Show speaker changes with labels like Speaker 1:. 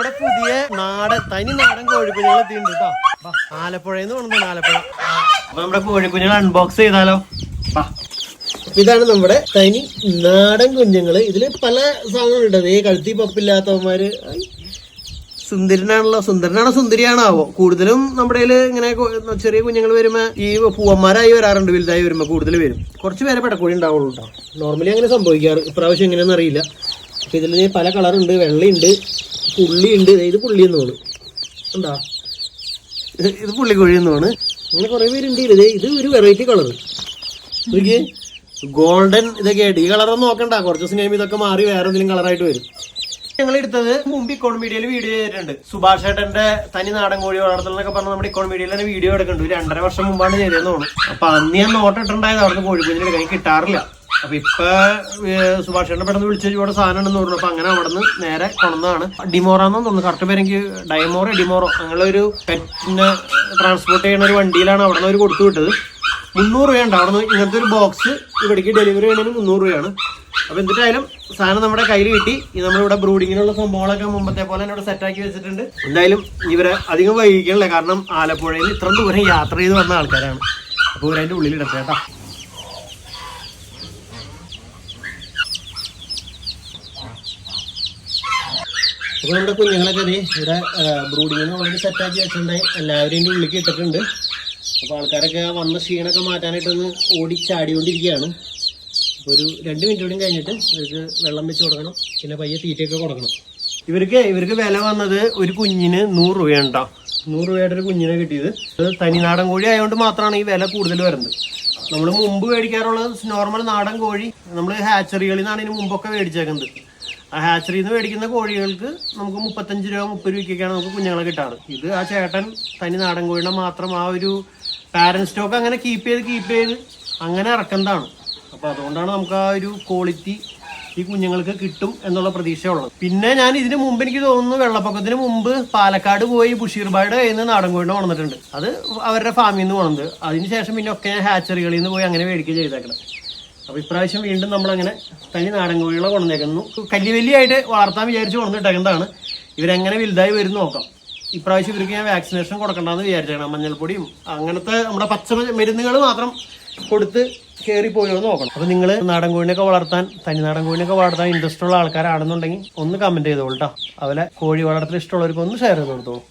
Speaker 1: നമ്മുടെ പുതിയ നാടൻ തനി നാടൻ കോഴിക്കുഞ്ഞുങ്ങൾ എത്തിയിട്ടുണ്ട് കേട്ടോ ആലപ്പുഴയിൽ നിന്ന് കൊണ്ടുവന്നു ആലപ്പുഴ. അപ്പൊ നമ്മുടെ കോഴിക്കുഞ്ഞുങ്ങൾ അൺബോക്സ് ചെയ്താലോ. ഇതാണ് നമ്മുടെ തനി നാടൻ കുഞ്ഞുങ്ങൾ. ഇതിൽ പല സാധനങ്ങളുണ്ട് ഈ കഴുത്തി പപ്പില്ലാത്തവന്മാര്. സുന്ദരനാണല്ലോ. സുന്ദരനാണോ സുന്ദരിയാണാവോ കൂടുതലും നമ്മുടെ ഇങ്ങനെ ചെറിയ കുഞ്ഞുങ്ങൾ വരുമ്പോ ഈ പൂവന്മാരായി വരാറുണ്ട് വലുതായി വരുമ്പോ കൂടുതൽ വരും. കുറച്ച് പേരെ പെടക്കോഴി ഉണ്ടാവുള്ളൂ കേട്ടോ നോർമലി അങ്ങനെ സംഭവിക്കാറ്. ഇപ്രാവശ്യം എങ്ങനെയാണെന്ന് അറിയില്ല. അപ്പൊ ഇതിൽ പല കളറുണ്ട് വെള്ളയുണ്ട്. പുള്ളിയുണ്ട്. ഇത് പുള്ളി എന്ന് തോന്നുന്നു. എന്താ ഇത് പുള്ളി പുള്ളിക്കോഴി എന്ന് തോന്നുന്നു. അങ്ങനെ കുറെ പേരുണ്ട്. ഇത് ഇത് ഒരു വെറൈറ്റി കളർ നോക്കിയേ. ഗോൾഡൻ ഇതൊക്കെ ആയിട്ട്. ഈ കളറൊന്നും നോക്കണ്ട. കുറച്ച് ദിവസം കഴിയുമ്പോൾ ഇതൊക്കെ മാറി വേറെ എന്തെങ്കിലും കളറായിട്ട് വരും. ഞങ്ങൾ എടുത്തത് മുമ്പ് ഇക്കോൺ മീഡിയയിൽ വീഡിയോ ചെയ്തിട്ടുണ്ട്. സുഭാഷ് ഏട്ടന്റെ തനി നാടൻ കോഴി വളർത്തൽ എന്നൊക്കെ പറഞ്ഞ് നമ്മുടെ ഇക്കോൺ മീഡിയയിൽ തന്നെ വീഡിയോ എടുക്കുന്നുണ്ട്. ഒരു രണ്ടര വർഷം മുമ്പാണ് ചെയ്തതെന്ന് തോന്നുന്നു. അപ്പൊ അന്ന് ഞാൻ നോട്ടിട്ടുണ്ടായത് അവിടുന്ന് കോഴിക്കുഞ്ഞിന് എടുക്കാൻ. കിട്ടാറില്ല. അപ്പൊ ഇപ്പൊ സുഭാഷ് പെട്ടെന്ന് വിളിച്ചു ഇവിടെ സാധനം ഉണ്ടെന്ന് പറഞ്ഞു അപ്പൊ അങ്ങനെ അവിടെ നിന്ന് നേരെ കൊണ്ടതാണ് ഡിമോറാന്ന് തോന്നുന്നു. കറക്റ്റ് പേര് എനിക്ക് ഡൈമോറോ അങ്ങനെ ഒരു പെറ്റിനെ ട്രാൻസ്പോർട്ട് ചെയ്യുന്ന ഒരു വണ്ടിയിലാണ് അവിടെ നിന്ന് അവർ കൊടുത്തു വിട്ടത്. മുന്നൂറ് രൂപയുണ്ട്. അവിടെ നിന്ന് ഇങ്ങനത്തെ ഒരു ബോക്സ് ഇവിടേക്ക് ഡെലിവറി ചെയ്യണമെങ്കിൽ മുന്നൂറ് രൂപയാണ്. അപ്പൊ എന്നിട്ടായാലും സാധനം നമ്മുടെ കയ്യിൽ കിട്ടി. നമ്മളിവിടെ ബ്രൂഡിങ്ങിനുള്ള സംഭവങ്ങളൊക്കെ മുമ്പത്തെ പോലെ ഇവിടെ സെറ്റാക്കി വെച്ചിട്ടുണ്ട്. എന്തായാലും ഇവരെ അധികം വൈകിക്കണില്ല. കാരണം ആലപ്പുഴയിൽ ഇത്ര ദൂരം യാത്ര ചെയ്ത് വന്ന ആൾക്കാരാണ്. അപ്പോൾ ഇവരതിന്റെ ഉള്ളിൽ കേട്ടോ. അപ്പോൾ നമ്മുടെ കുഞ്ഞുങ്ങളൊക്കെ അതെ ഇവിടെ ബ്രൂഡിങ്ങിന് ഓൾറെഡി സെറ്റാക്കി വെച്ചിട്ടുണ്ടായി എല്ലാവരും എന്റെ ഉള്ളിലേക്ക് ഇട്ടിട്ടുണ്ട്. അപ്പോൾ ആൾക്കാരൊക്കെ വന്ന ക്ഷീണമൊക്കെ മാറ്റാനായിട്ടൊന്ന് ഓടി ചാടിക്കൊണ്ടിരിക്കുകയാണ്. അപ്പോൾ ഒരു രണ്ട് മിനിറ്റ് കൂടി കഴിഞ്ഞിട്ട് ഇവർക്ക് വെള്ളം വെച്ച് കൊടുക്കണം. പിന്നെ പയ്യെ തീറ്റയൊക്കെ കൊടുക്കണം. ഇവർക്ക് ഇവർക്ക് വില വന്നത് ഒരു കുഞ്ഞിന് നൂറ് രൂപയാണ് കേട്ടോ നൂറ് രൂപയുടെ ഒരു കുഞ്ഞിനെ കിട്ടിയത്. ഇത് തനിനാടൻ കോഴി ആയതുകൊണ്ട് മാത്രമാണ് ഈ വില കൂടുതൽ വരുന്നത്. നമ്മൾ മുമ്പ് മേടിക്കാറുള്ളത് നോർമൽ നാടൻ കോഴി. നമ്മൾ ഹാച്ചറികളിൽ നിന്നാണ് ഇതിന് മുമ്പൊക്കെ മേടിച്ചേക്കുന്നത്. ഹാച്ചറിയിൽ നിന്ന് മേടിക്കുന്ന കോഴികൾക്ക് നമുക്ക് മുപ്പത്തഞ്ച് രൂപ മുപ്പത് രൂപയ്ക്കൊക്കെയാണ് നമുക്ക് കുഞ്ഞുങ്ങളെ കിട്ടാറ്. ഇത് ആ ചേട്ടൻ തനി നാടൻ കോഴിയുടെ മാത്രം ആ ഒരു പാരൻ സ്റ്റോക്ക് അങ്ങനെ കീപ്പ് ചെയ്ത് കീപ്പ് ചെയ്ത് അങ്ങനെ ഇറക്കുന്നതാണ്. അപ്പോൾ അതുകൊണ്ടാണ് നമുക്ക് ആ ഒരു ക്വാളിറ്റി ഈ കുഞ്ഞുങ്ങൾക്ക് കിട്ടും എന്നുള്ള പ്രതീക്ഷയുള്ളത്. പിന്നെ ഞാൻ ഇതിന് മുമ്പ് എനിക്ക് തോന്നുന്നു വെള്ളപ്പൊക്കത്തിന് മുമ്പ് പാലക്കാട് പോയി ബുഷീർബായുടെ കയ്യിൽ നിന്ന് നാടൻ കോഴിനെ കൊണ്ടിട്ടുണ്ട് അത് അവരുടെ ഫാമിൽ നിന്ന് കൊണ്ടത് അതിനുശേഷം പിന്നെ ഒക്കെ ഞാൻ ഹാച്ചറികളിൽ നിന്ന് പോയി അങ്ങനെ മേടിക്കുകയും ചെയ്തേക്കണം. അപ്പൊ ഇപ്രാവശ്യം വീണ്ടും നമ്മളങ്ങനെ തനി നാടൻ കോഴികളെ കൊണ്ടുവന്നേക്കുന്നു. കല്ലിവല്ലിയായിട്ട് വളർത്താൻ വിചാരിച്ച് കൊണ്ടുവന്നിട്ടേക്കുന്നതാണ്. ഇവരെങ്ങനെ വലുതായി വരും നോക്കാം. ഇപ്രാവശ്യം ഇവർക്ക് ഞാൻ വാക്സിനേഷൻ കൊടുക്കണ്ടെന്ന് വിചാരിച്ചേക്കണം. മഞ്ഞൾപ്പൊടിയും അങ്ങനത്തെ നമ്മുടെ പച്ച മരുന്നുകൾ മാത്രം കൊടുത്ത് കയറി പോയോ നോക്കണം. അപ്പൊ നിങ്ങൾ നാടൻ കോഴിനൊക്കെ വളർത്താൻ തനി നാടൻ കോഴിനൊക്കെ വളർത്താൻ ഇൻട്രസ്റ്റ് ഉള്ള ആൾക്കാരാണെന്നുണ്ടെങ്കിൽ ഒന്ന് കമന്റ് ചെയ്തോളൂ കേട്ടോ അതുപോലെ കോഴി വളർത്തൽ ഇഷ്ടമുള്ളവർക്ക് ഒന്ന് ഷെയർ ചെയ്ത് കൊടുത്തോളൂ.